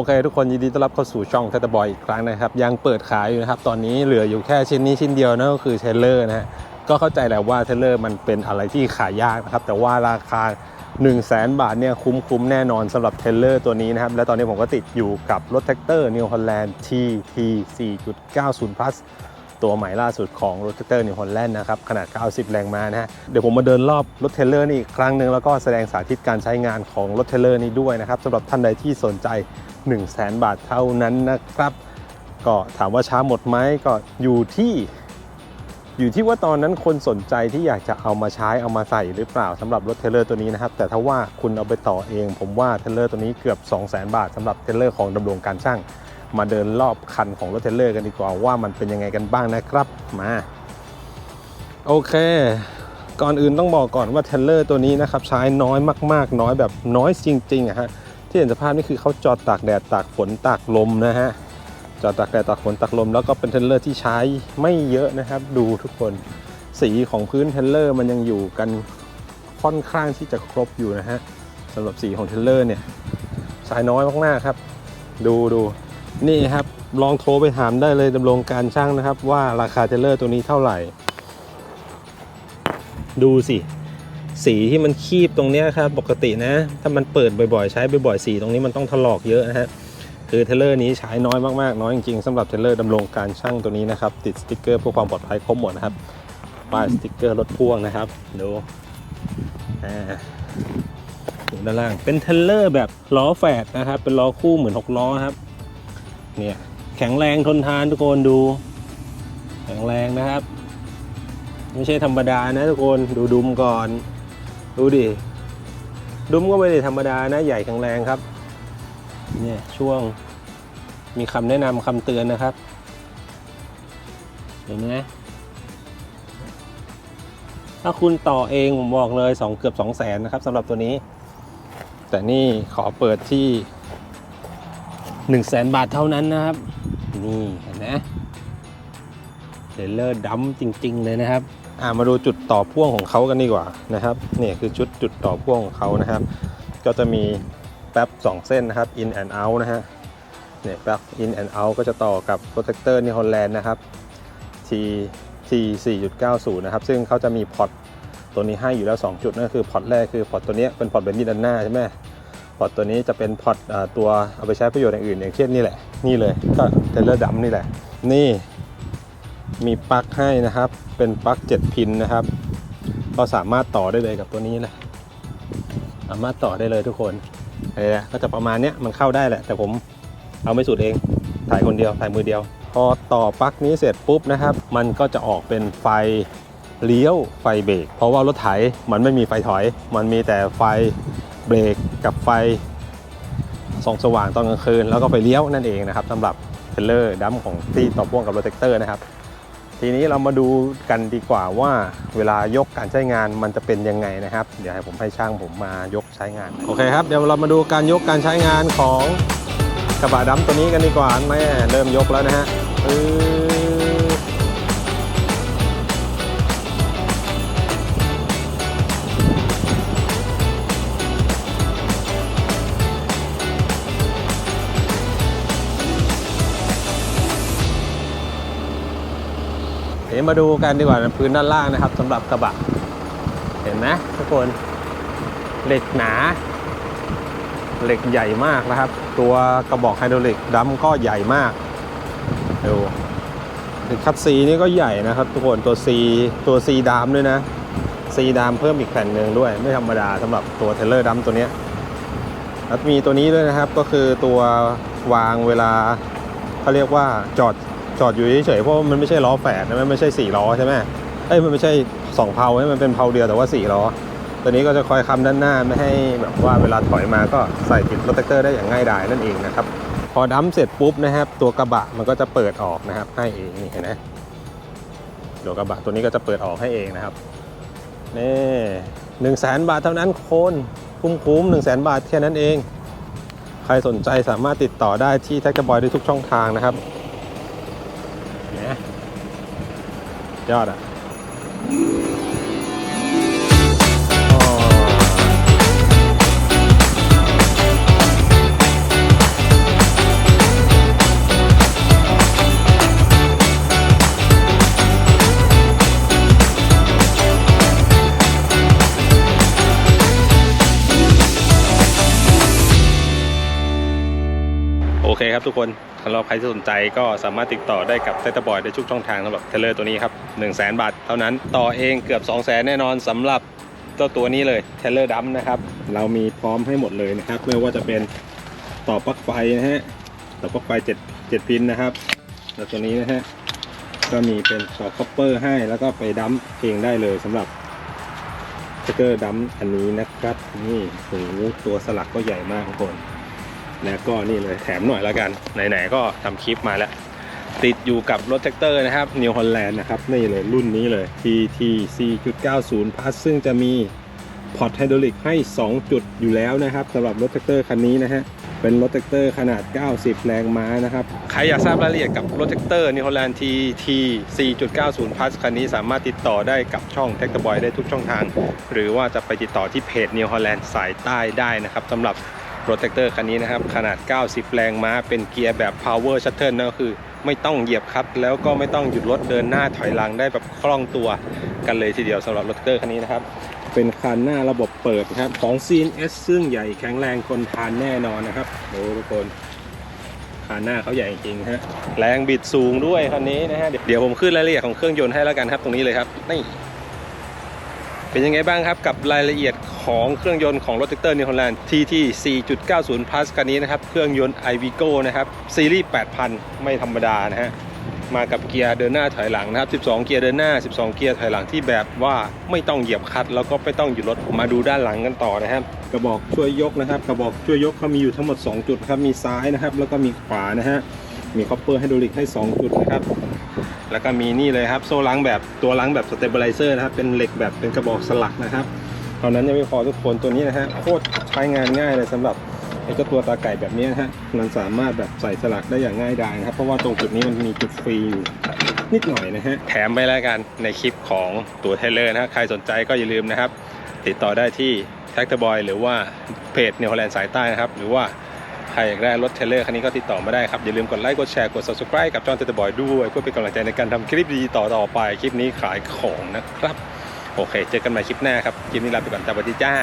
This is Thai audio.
อเคทุกคนยินดีต้อนรับเข้าสู่ช่องแทตบอยอีกครั้งนะครับ ยังเปิดขายอยู่นะครับ ตอนนี้เหลืออยู่แค่ชิ้นนี้ชิ้นเดียวนั่นก็คือเทเลอร์นะฮะก็เข้าใจแหละว่าเทเลอร์มันเป็นอะไรที่ขายยากนะครับ แต่ว่าราคา 1 0 0 0 0แบาทเนี่ยคุ้มๆแน่นอนสำหรับเทเลอร์ตัวนี้นะครับ และตอนนี้ผมก็ติดอยู่กับรถแท็กเตอร์นิวฮอลแลนด์ TT 4.90 plus ตัวใหม่ล่าสุดของรถแท็กเตอร์ New Holland นะครับขนาด 90 แรงม้านะฮะเดี๋ยวผมมาเดินรอบรถเทเลอร์นี่อีกครั้งหนึ่งแล้วก็แสดงสาธิตการใช้งานของรถเทเลอร์นี้ด้วยนะครับสำหรับท่านใดที่สนใจ 1 0 0 0 0แบาทเท่านั้นนะครับ ก็ถามว่าช้าหมดไหมก็อยู่ที่อยู่ที่ว่าตอนนั้นคนสนใจที่อยากจะเอามาใช้เอามาใส่หรือเปล่าสำหรับรถเทเลอร์ตัวนี้นะครับแต่ถ้าว่าคุณเอาไปต่อเอง ผมว่าเทเลอร์ตัวนี้เกือบ 2 0 0 0 0 0 บาทสำหรับเทเลอร์ของดำรงการช่าง มาเดินรอบคันของรถเทเลอร์กันดีกว่าว่ามันเป็นยังไงกันบ้างนะครับมาโอเค ก่อนอื่นต้องบอกก่อนว่าเทเลอร์ตัวนี้นะครับใช้น้อยมากๆ น้อยแบบน้อยจริงๆอะฮะที่เห็นสภาพนี่คือเขาจอดตากแดดตากฝนตากลมนะฮะจอดตากแดดตากฝนตากลม แล้วก็เป็นเทเลอร์ที่ใช้ไม่เยอะนะครับ ดูทุกคนสีของพื้นเทเลอร์มันยังอยู่กันค่อนข้างที่จะครบอยู่นะฮะสำหรับสีของเทเลอร์เนี่ยใช้น้อยมากๆครับ ดูดู นี่ครับลองโทรไปถามได้เลยดำรงการช่างนะครับ ว่าราคาเทเลอร์ตัวนี้เท่าไหร่ ดูสิ สีที่มันคีบตรงเนี้ยครับปกตินะ ถ้ามันเปิดบ่อยๆ ใช้บ่อยๆสีตรงนี้มันต้องถลอกเยอะนะฮะคือเทเลอร์นี้ใช้น้อยมากๆ น้อยจริงๆสำหรับเทเลอร์ดำรงการช่างตัวนี้นะครับ ติดสติกเกอร์เพื่อความปลอดภัยครบหมดนะครับป้ายสติกเกอร์รถพ่วงนะครับดูอ่าด้านล่างเป็นเทเลอร์แบบล้อแฝดนะครับ เป็นล้อคู่เหมือนหกล้อครับ เนี่ยแข็งแรงทนทานทุกคนดู แข็งแรงนะครับ ไม่ใช่ธรรมดานะทุกคนดูดุมก่อน ดูดิดุมก็ไม่ได้ธรรมดานะใหญ่แข็งแรงครับเนี่ยช่วงมีคำแนะนำคำเตือนนะครับ เห็นไหมถ้าคุณต่อเองผมบอกเลยสองเกือบ2 0 0แสนนะครับสำหรับตัวนี้ แต่นี่ขอเปิดที่ 1 0 0 0 0แสนบาทเท่านั้นนะครับ นี่เห็นไหมเทรลเลอร์ดัมจริง ๆ เลยนะครับอ่ามาดูจุดต่อพ่วงของเขากันดีกว่านะครับนี่คือชุดจุดต่อพ่วงของเขานะครับ ก็จะมีแป๊บ 2 เส้นนะครับ in and out นะฮะเนี่ยแป๊บ in and out ก็จะต่อกับ protector นี่ฮอลแลนด์นะครับ T T 4.90 นะครับ ซึ่งเขาจะมีพอร์ตตัวนี้ให้อยู่แล้ว 2 จุดนั่นคือพอร์ตแรกคือพอร์ตตัวนี้เป็นพอร์ตเบนดี้ด้านหน้าใช่ไหม พอร์ตตัวนี้จะเป็นพอร์ตตัวเอาไปใช้ประโยชน์อย่างอื่นอย่างเช่นนี่แหละ นี่เลยก็เทเลอร์ดัมนี่แหละ นี่มีปลั๊กให้นะครับ เป็นปลั๊ก7พินนะครับ ก็สามารถต่อได้เลยกับตัวนี้แหละสามารถต่อได้เลยทุกคนอะไรนะก็จะประมาณเนี้ยมันเข้าได้แหละ แต่ผมเอาไม่สุดเองถ่ายคนเดียวถ่ายมือเดียว พอต่อปลั๊กนี้เสร็จปุ๊บนะครับ มันก็จะออกเป็นไฟเลี้ยวไฟเบรกเพราะว่ารถไถมันไม่มีไฟถอย มันมีแต่ไฟ เบรกกับไฟส่องสว่างตอนกลางคืน แล้วก็ไฟเลี้ยวนั่นเองนะครับสำหรับเทรลเลอร์ดัมของที่ต่อพ่วงกับโรถแท็กเตอร์นะครับ ทีนี้เรามาดูกันดีกว่าว่าเวลายกการใช้งานมันจะเป็นยังไงนะครับ เดี๋ยวให้ผมให้ช่างผมมายกใช้งาน โอเคครับเดี๋ยวเรามาดูการยกการใช้งานของกระบะดำตัวนี้กันดีกว่าแม่เริ่มยกแล้วนะฮะ ยวมาดูกันดีกว่าพื้นด้านล่างนะครับสำหรับกระบะ เห็นไหมทุกคนเหล็กหนา เหล็กใหญ่มากนะครับ ตัวกระบอกไฮดรอลิกดัมก็ใหญ่มากดูคัตซีนี่ก็ใหญ่นะครับ ทุกคนตัว C ตัว C ดามด้วยนะ C ดามเพิ่มอีกแผ่นหนึ่งด้วย ไม่ธรรมดาสำหรับตัวเทเลอร์ดัมตัวเนี้ยแล้วมีตัวนี้ด้วยนะครับก็คือตัววางเวลาเขาเรียกว่าจอด จอดอยู่เฉยๆเพราะมันไม่ใช่ล้อแฝดนะมันไม่ใช่สี่ล้อใช่ไหมเอ้ยมันไม่ใช่สองเพลาให้มันเป็นเพลาเดียวแต่ว่าสี่ล้อตัวนี้ก็จะคอยคำด้านหน้าไม่ให้แบบว่าเวลาถอยมาก็ใส่ติดโรถแท็กเตอร์ได้อย่างง่ายดายนั่นเองนะครับพอดั้มเสร็จปุ๊บนะครับ ตัวกระบะมันก็จะเปิดออกนะครับ ให้เองนี่เห็นไหมตัวกระบะตัวนี้ก็จะเปิดออกให้เองนะครับนี่หนึ่งแสนบาทเท่านั้นโคนคุ้มๆหนึ่งแสนบาทแค่นั้นเอง ใครสนใจสามารถติดต่อได้ที่แท็กบอยได้ทุกช่องทางนะครับ ยอดอะโอเคครับทุกคน สำหรับใครที่สนใจก็สามารถติดต่อได้กับเซตบอยได้ทุกช่องทางสำหรับเทเลอร์ตัวนี้ครับ1 0 0 0 0แบาทเท่านั้นต่อเองเกือบ 2 0 0 0 0 0แน่นอนสำหรับเจ้าตัวนี้เลยเทเลอร์ดัมนะครับเรามีพร้อมให้หมดเลยนะครับไม่ว่าจะเป็นต่อปลั๊กไฟนะฮะต่อปลั๊กไฟ7 7พินนะครับ แล้วตัวนี้นะฮะก็มีเป็นต่อคอปเปอร์ให้แล้วก็ไปดัมเองได้เลยสำหรับสเกอร์ดัมอันนี้นะครับนี่โอ้โหตัวสลักก็ใหญ่มากทุกคน แล้วก็นี่เลยแถมหน่อยแล้วกัน ไหนๆก็ทำคลิปมาแล้ว ติดอยู่กับรถแท็กเตอร์นะครับ New Holland นะครับนี่เลยรุ่นนี้เลย TT C.90 Plus ซึ่งจะมีพอร์ตไฮดรอลิกให้ 2 จุดอยู่แล้วนะครับสำหรับรถแท็กเตอร์คันนี้นะฮะเป็นรถแท็กเตอร์ขนาด 90 แรงม้านะครับ ใครอยากทราบรายละเอียดกับรถแท็กเตอร์ New Holland TT C.90 Plus คันนี้สามารถติดต่อได้กับช่อง t ท็ก t บอยได้ทุกช่องทาง หรือว่าจะไปติดต่อที่เพจ New Holland สายใต้ได้นะครับสำหรับ โรถแท็กเตอร์คันนี้นะครับ ขนาด 90 แรงม้าเป็นเกียร์แบบ power shuttle นะก็คือ ไม่ต้องเหยียบคลัตช์แล้วก็ไม่ต้องหยุดรถเดินหน้าถอยหลังได้แบบคล่องตัวกันเลยทีเดียวสำหรับรถแท็กเตอร์คันนี้นะครับ เป็นคันหน้าระบบเปิดนะครับของ CNS ซึ่งใหญ่แข็งแรงคนทานแน่นอนนะครับดูทุกคนคันหน้าเขาใหญ่จริงฮะแรงบิดสูงด้วยคันนี้นะฮะเดี๋ยวผมขึ้นรายละเอียดของเครื่องยนต์ให้แล้วกันครับตรงนี้เลยครับนี่ เป็นยังไงบ้างครับกับรายละเอียดของเครื่องยนต์ของรถแท็กเตอร์นิวฮอลแลนด์ TT 4.90 plus คันนี้นะครับเครื่องยนต์ iVigo นะครับซีรีส์ 8,000 ไม่ธรรมดานะฮะมากับเกียร์เดินหน้าถอยหลังนะครับ 12 เกียร์เดินหน้า 12 เกียร์ถอยหลังที่แบบว่าไม่ต้องเหยียบคัตแล้วก็ไม่ต้องหยุดรถมาดูด้านหลังกันต่อนะครับ กระบอกช่วยยกนะครับ กระบอกช่วยยกเขามีอยู่ทั้งหมด 2 จุดครับมีซ้ายนะครับ แล้วก็มีขวานะฮะมีคอปเปอร์ไฮดรอลิกให้ 2 จุดนะครับ แล้วก็มีนี่เลยครับ โซ่ล้างแบบตัวล้างแบบสเตเบลไลเซอร์นะครับ เป็นเหล็กแบบเป็นกระบอกสลักนะครับเท่านั้นยังไม่พอทุกคนตัวนี้นะฮะโคตรใช้งานง่ายเลยสำหรับไอ้เจ้าตัวตาไก่แบบนี้นะฮะมันสามารถแบบใส่สลักได้อย่างง่ายดายนะครับ เพราะว่าตรงจุดนี้มันมีจุดฟรีอยู่นิดหน่อยนะฮะแถมไปแล้วกันในคลิปของตัวเทเลอร์นะฮะใครสนใจก็อย่าลืมนะครับ ติดต่อได้ที่แท็กเตอร์บอยหรือว่าเพจเนวฮอลแลนด์สายใต้นะครับ หรือว่า ใครอยากได้รถเทเลอร์คันนี้ก็ติดต่อมาได้ครับ อย่าลืมกดไลค์ กดแชร์ กด subscribe กับจอห์นเตอร์บอยด้วย เพื่อเป็นกำลังใจในการทำคลิปดีต่อๆไป คลิปนี้ขายของนะครับ โอเค เจอกันใหม่คลิปหน้าครับ คลิปนี้ลาไปก่อนสวัสดีจ้า